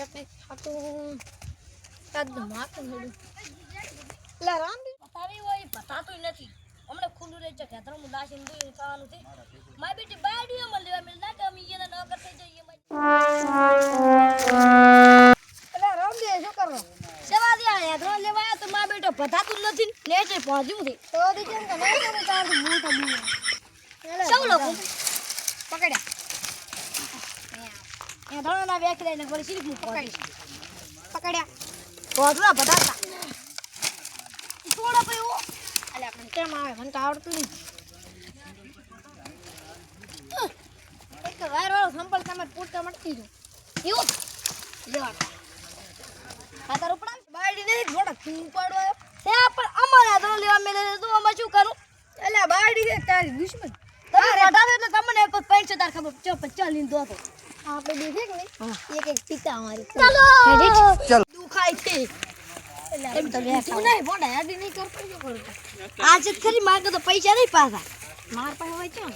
ચટણી ખાતું કાદ માથું હેડું લે રામ પતાવી હોય પતાતું નથી હમણાં ખુલ્લું રહે છે ખેતર હું દાસીને દોઈને ખાવાનું છે મારી બેટી બાયડીઓ માં લેવા મિલ ના કે અમે એને ન કરતા જઈએ એટલે રામ દે શું કરો સેવા દે લેવા તો મારી બેટો પતાતું નથી ને છે પહોંચ્યું છે તો દી કેમ નહીં કરું તાર બીમાર. એટલે સૌ લોકો પકડ્યા એ ધણો ના વેખી લઈને વળી સીરીક પકડી. પકડ્યા. પહોંચવા પતાતા થોડો પયો પણ કેમ આવે? મને તો આવડતું નહીં. એક તો વાયર વાળો સંપલ તમારે પૂરતા મટકી દો. એવું? લેવા ખાતર ઉપડા બાયડી નહીં થોડા તું પડો તે પણ અમારા ધણો લેવા મેલે તો અમે શું કરું? એટલે બાયડી તારી દુશ્મન. તમે એટલે તમને પૈસા તાર ખબર. ચો પચાસ લીધો દો તો. આપણે દેખે કે નહીં? એક એક પિતા અમારી. ચાલો! દુખાય છે. એમ તો લે તું નહીં ભોંડા યાદી નહીં કરતો શું કરું માગે તો પૈસા નહીં પાછા. માર પાસે હોય ક્યાં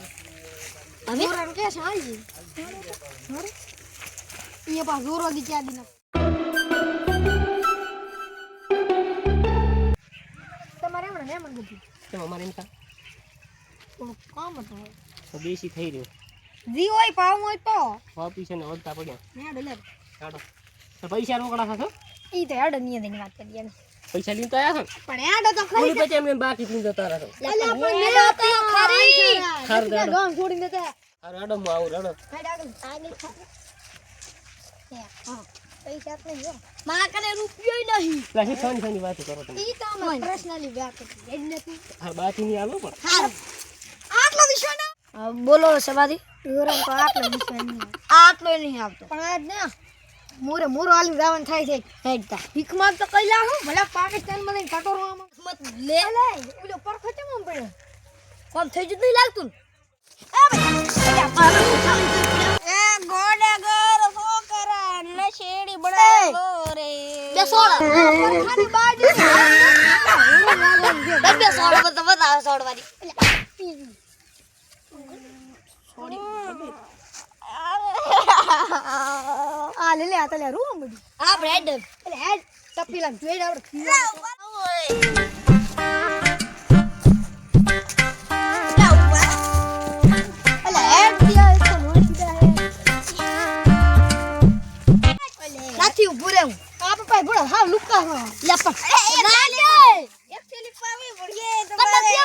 હવે? કે આવી એ પા જોરો દી દી તમારે ને બધું? કેમ અમારે એમ થોડું કામ હતું. બેસી થઈ રહ્યો. જી હોય પાવ હોય તો. વાપી છે ને વળતા પડ્યા હેડ લે ચાલો તો પૈસા રોકડા છે ઈ તો હેડની ની વાત કરી એને પૈસા લીન તો આયા છે પણ હેડ તો ખરી. ઓલી પછી એમને બાકી લઈને જતા રહો એટલે પણ મે તો ખરી. ખર. દે ગામ છોડી દેતા અરે હેડ મો આવ રડો હેડ આગળ આગળ ખરી હા. પૈસા તો નહીં માં કને રૂપિયો નહીં. એટલે શું ખાની વાત કરો તમે. ઈ તો મને પર્સનલી વાત કરી હેડ નથી હા બાકી ની આલો પણ. ના બોલો સવારી જોરામ તો આટલો વિશ્વ નહીં આટલો નહીં આવતો. પણ આજ ને મોરે મોરો આલી રાવણ થાય છે હેડતા. ભીખ તો કઈ લાવું ભલા પાકિસ્તાનમાં કટોરો આમાં મત લે. લે ઓલો પર પડ્યો? કોમ થઈ જતું નહીં લાગતું? એ ગોડે ગોર સો ને શેડી રે બે સોળ. ખાલી બાજુ બે સોળ. તો બતાવો સોળવાની. આ લે લે આ તલે રૂમ બધી આ બ્રેડ એટલે હેડ તપીલા જોઈ આપણે તો નથી ઉભું રહેવું આ પપ્પા ભોળા હાવ લુકા હો. લે પણ. ના લે. પાવી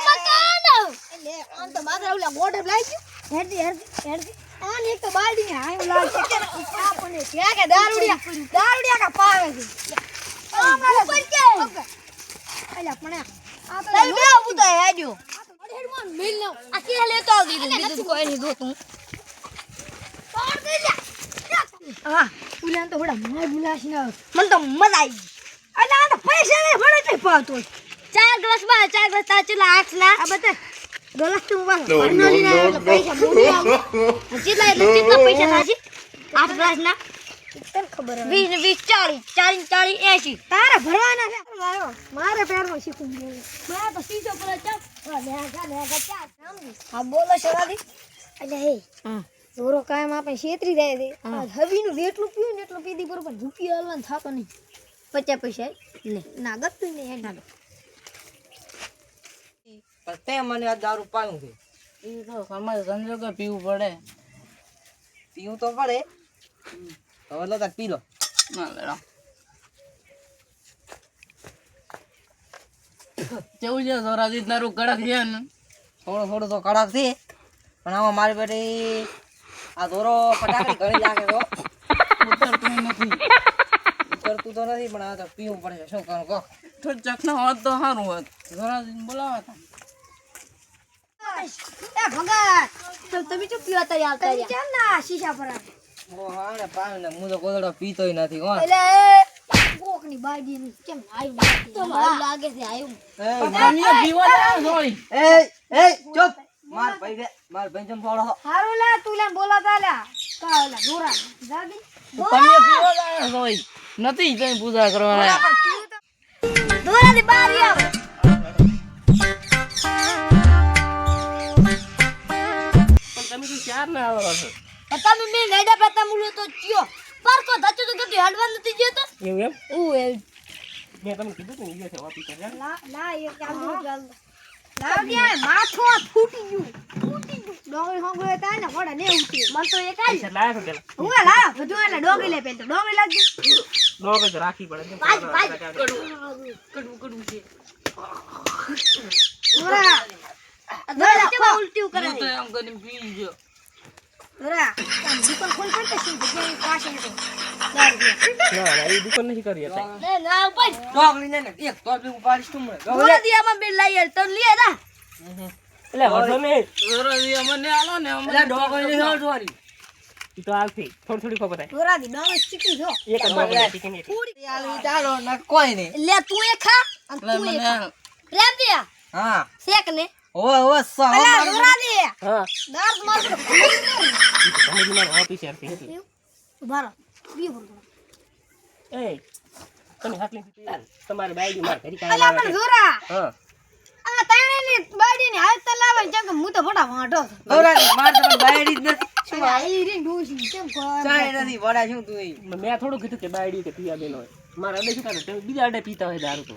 મકાન એટલે આમ તો માથે ઓલા ગોડે લાગી ગયું હેરદી હેરદી હેરદી આન એક તો બાલડી હાય લાલ છે કે આપણને ત્યાં કે દારૂડિયા દારૂડિયા કા પાવે છે. આમ ઉપર કે? એટલે પણ આ તો તઈ બે ઉભું તો હેડ્યો. તો મિલ નો આ કે લેતો આવી દીધું બીજું કોઈ નહીં જોતું. પાડ દે હા. ઉલાન તો હોડા માર બુલાશી ના મને તો મજા આવી અલે આ તો પૈસા ને ભણે તે પાવતો ચાર ગ્લાસમાં ચાર ગ્લાસ તાચલા ચલા આઠ આ બતા ગલાસ તો વાહ અરનોલી ના એટલે પૈસા બોલી આવો જેટલા એટલે કેટલા પૈસા થાશે આઠ ગ્લાસ ના તને ખબર વીસ વીસ ચાલીસ ચાલીસ ચાલીસ એસી તારે ભરવાના છે મારો મારે પેરમાં શીખવું જોઈએ મારા તો સીધો પર ચાલ હા બોલો શરાદી એટલે હે હા કાયમ આપણે છેતરી જાય છે હા. હવીનું જેટલું પીવું ને એટલું પીધી બરોબર રૂપિયા હલવાનું થતો નહીં પચાસ પૈસા લે ના ગતું નહીં એમ પણ તે મને આ દારૂ પાયું છે. એ તો સમાજ પીવું પડે. પીવું તો પડે. હવે લો તાર પી લો. ના લેડો. કેવું છે સોરાજી તારું કડક છે ને? થોડું થોડું તો કડક છે. પણ આમાં મારી બેટી આ દોરો ફટાકડી ઘણી લાગે તો ઉતરતું નથી. ઉતરતું તો નથી પણ આ તો પીવું પડે શું કરું કહો? થોડું ચકના હોત તો સારું હોત. સોરાજીને બોલાવા તા એ ભગત તો તમે પીવા તૈયાર કર્યા? કેમ ના શીશા પર? ઓ હા ને પાયું ને હું તો ગોદડો પીતોય નથી કોણ એટલે કોકની બાયડી ની કેમ આવ્યું તો લાગે છે આવ્યું તમે પીવા જાવ સોરી એ એ ચૂપ. માર ભાઈ રે માર ભાઈ જમ ફોડો હારું લે તું લે બોલાતા લે. કા જોરા જાદી તમે પીવા જાવ સોરી નથી તમે પૂજા કરવાના. દોરાથી બહાર આવો. તમે ના આવો છો મેં ઉલો તો ચિયો. પારકો તો કદી હડવા નથી જતો એવું એમ? ઓ એ મેં તમને કીધું ને છે ચાલુ ચાલુ માથું ફૂટી ગયું. ફૂટી ગયું. ડોંગળી હોંગળે ને ઘોડા ને ઉઠી મન તો એક આઈ પૈસા લાયા પેલા. હું એ લાવ બધું એટલે ડોંગળી લે પેલ તો ડોંગળી લાગી. ડોંગર તો રાખી પડે. કેમ ભાઈ, ભાઈ. કડવું કડવું છે. ઓરા દોડા કેવા કરે તો એમ કરીને પી ગયો. દુકાન નથી કરી એક તો ઉપાડીશ તું મને. લઈ આલ લે એટલે વધો ને દોરાજી આલો ને અમને એટલે ને હળસવાની. તો આવતી થોડી થોડી ખબર થાય. ઓરાથી ડોંગળી ચીકી જો એક જ ડોંગર ટીકી નહીં એ ચાલો ને કોઈ નહીં. લે તું એ ખા અને તું એ ખા. પ્રેમ દિયા હા. શેક ને? ઓવે ઓવે સો અલા હા. દર્દ મારું ઉભારો. બી એ તમે તમારે બાઈડી માર ઘરી અલા કામ પણ જોરા. હા. આ તાણેની બાડીની હાથ તો લાવે ને કેમ કે હું તો મોટા વાંઢો છું. માર તો પણ બાયડી જ નથી. અલા ઈ રી ડોશી કેમ કર ચાય નથી વડા શું તું મેં થોડું કીધું કે બાયડી કે પીવા બેનો હોય. મારા અડે શું કરે? બીજા અડે પીતા હોય દારૂ તો.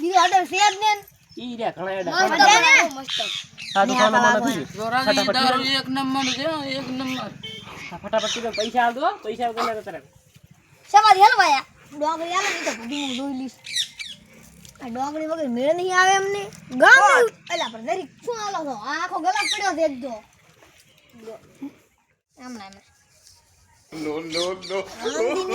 બીજા અડે છે ને. ઈ ઘણા મસ્ત દારૂ એક નંબર છે એક નંબર. ફટાફટ કીધું પૈસા આલ દો પૈસા કોને તો તરત સવારી હલવાયા ડોંગળી આવે ને તો બધી હું જોઈ લઈશ. આ ડોંગળી વગર મેળ નહીં આવે એમને ગામ અલા પણ દરેક શું આલો છો? આ આખો ગલાસ પડ્યો છે એક નો નો નો.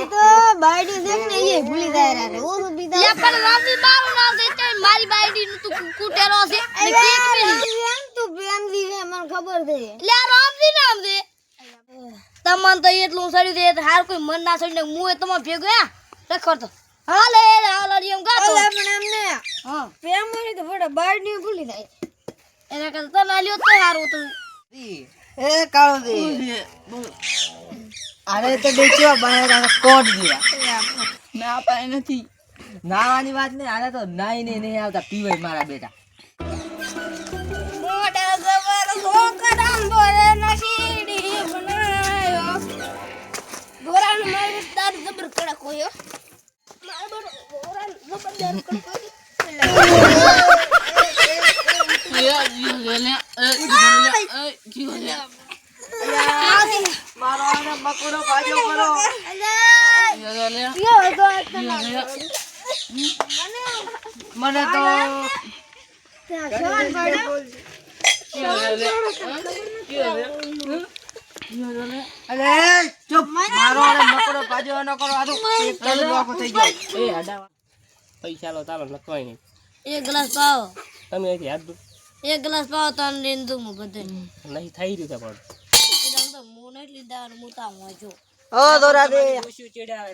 તો બાયડી છે ને એ ભૂલી જાય રે ઓરું પીતા લે પણ રામજી મારું નામ છે તે મારી બાયડી નું તું કુટેરો છે. ને કેક મેલી. એમ તું પ્રેમથી છે મને ખબર છે. લે રામજી નામ છે. તમને તો એટલું સડ્યું છે હાર કોઈ મન ના સડીને મુએ તમારે ભેગો આ રખડતો હાલે હાલે એમ ગાતો. હાલે પણ એમને હા. પ્રેમ હોય તો ફોટા બાયડી ભૂલી જાય. એના કરતા તને આલ્યો તો હારું તું એ કાળો દે અરે તો બેચ્યો બને કોટ ગયા ના પાય નથી. નાવાની વાત નહીં આને તો નાઈ નહીં નહીં આવતા પીવાય મારા બેટા. ગોરાનો મારું દારૂ જબર કડક હોય મારો ગોરાન જબર કડક હોય. એ જીવ છે લે એ જીવ લે એ જીવ લે મારો આને બકડો પાછો કરો જીવ લે લે યો તો આ તો જીવ લે મને તો અરે ચૂપ. મારો આને બકડો પાછો ન કરો આ તો એક કલર થઈ ગયો. એ અડાવા પૈસા લો લખવાય નહીં. એક ગ્લાસ પાવ. તમે અહીંથી હાથ દો એક ગ્લાસ પાવ તને લઈને દઉં હું બધે. નહીં થઈ રહ્યું પણ. હું લીધા અને હું દોરા દે. ચડ્યા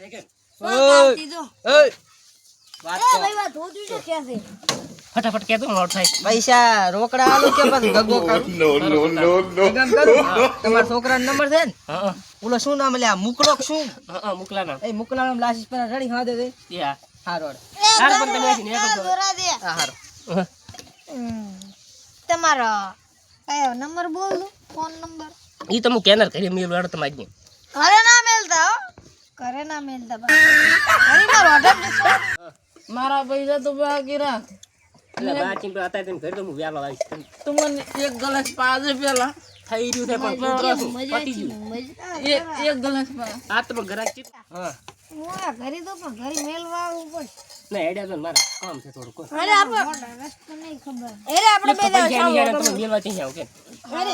ફટાફટ કહેતો લોટ થાય. પૈસા રોકડા આલો કે પછી ગગો કરું નો નો નો નો તમારા છોકરાનો નંબર છે ને? ઓલો શું નામ લે? મુકલો શું? હા હા એ મુકલા નામ લાશીસ પર રડી હા દે દે હા હા હાર પણ તમે છો. દોરા દે. હા હારો. તમારો કયો નંબર બોલ ફોન નંબર? ઈ તમે કેનર કરી મેલ વાળો તમે આજની ઘરે ના મેલતા હો. ઘરે ના મેલ દબા ઘરે મારો ઓર્ડર દેશો મારા પૈસા તો બાકી રાખ. એટલે બા ચીમ અત્યારે તમે ઘરે તો હું વ્યાલો આવીશ. તું મને એક ગ્લાસ પાજે પેલા. થઈ રહ્યું છે પણ પૂરો પતી ગયું. એક એક ગ્લાસ આ તો પણ ઘરાક હા. હું ઘરે તો પણ ઘરે મેલવા આવવું પડે. ના હેડ્યા તો મારા. કામ છે થોડું કોઈ અરે આપણે રસ્તો નહીં ખબર અરે આપણે બે પૈસા નહીં હેડે તમે. મેલવા ચી જાવ કે? અરે